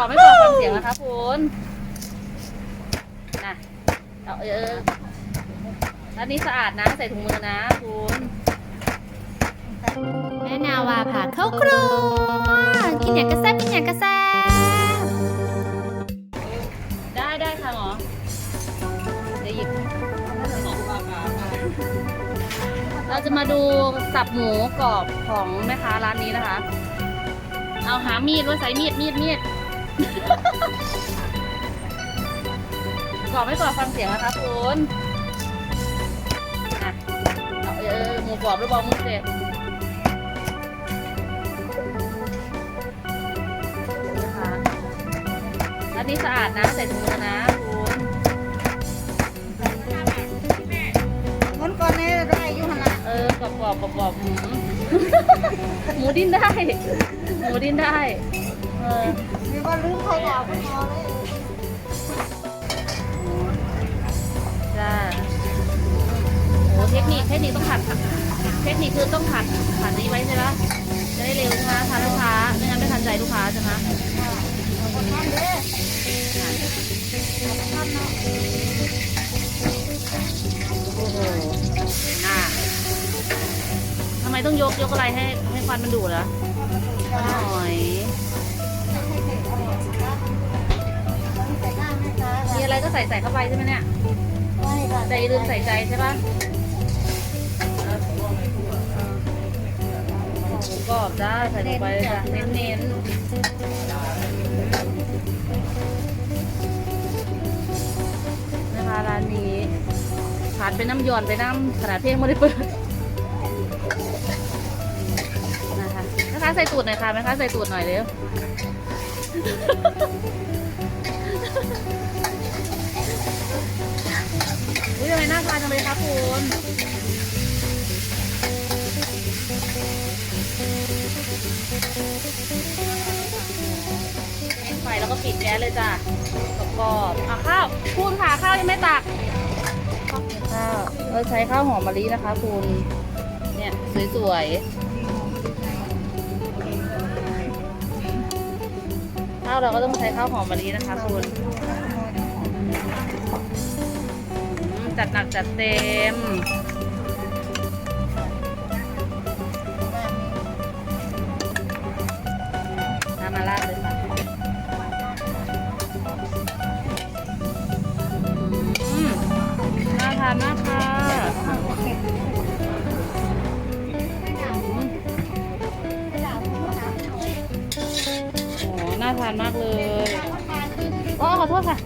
ก่อนไม่ก่อนฟังเสียงนะคะคุณนะเอาเออร้านนี้สะอาดนะ ใส่ถุงมือนะคุณแม่นาวาพาเข้าครัวกินอย่างกระแซบกินอย่างกระแซบได้ได้ค่ะหมอเดี๋ยวหยิบเราจะมาดูสับหมูกรอบของแม่ค้าร้านนี้นะคะ เอาหามีดว่าใส่มีดมีดมีด กรอบไม่กรอบฟังเสียงนะคะคุณอะเอาเออหมูกรอบหรือเปล่ามึงเสร็จนะคะร้านนี้สะอาดนะใส่ถุงมือนะคุณคนก่อนนี้ได้อยู่ขนาดเออกรอบกรอบกรอบกรอบหมูหมูดิ้นได้ หมูดิ้นได้ เออ มีว่าลืมใครบอกไม่พอเลยจ้าโอ้เทคนิคเทคนิคต้องผัด เทคนิคคือต้องผัดผัดนี้ไว้ใช่ไหมจะได้เร็วใช่ไหมทานลูกค้าไม่งั้นไม่ทันใจลูกค้าใช่ไหมคนนั้นเด้โอ้โหน่าทำไมต้องยกยกอะไรให้ให้ควันมันดูดเหรอหน่อย ก็ใส่ใส่เข้าไปใช่ไหมเนี่ยไม่ค่ะใจลืมใส่ใจใช่ปะหมูกรอบได้ใส่ลงไปเลยจ้ะเน้นๆนะคะร้านนี้ผ่านไปน้ำยอนไปน้ำขนาดเพลงไม่ได้เปิดนะคะนะคะใส่ตูดหน่อยค่ะไหมคะใส่ตูดหน่อยเร็วานไฟแล้วก็ปิดแก๊สเลยจ้ะกรอบอะข้าวคุณค่ะข้าวยังไม่ตักข้าวเราใช้ข้าวหอมมะลินะคะ คุณ เนี่ยสวยๆข้าวเราก็ต้องใช้ข้าวหอมมะลินะคะ คุณ จัดหนักจัดเต็ม น้ำมาราดเลยค่ะอืมน่าทานมากค่ะโอ้น่าทานมากเลย อ๋อ ขอโทษค่ะ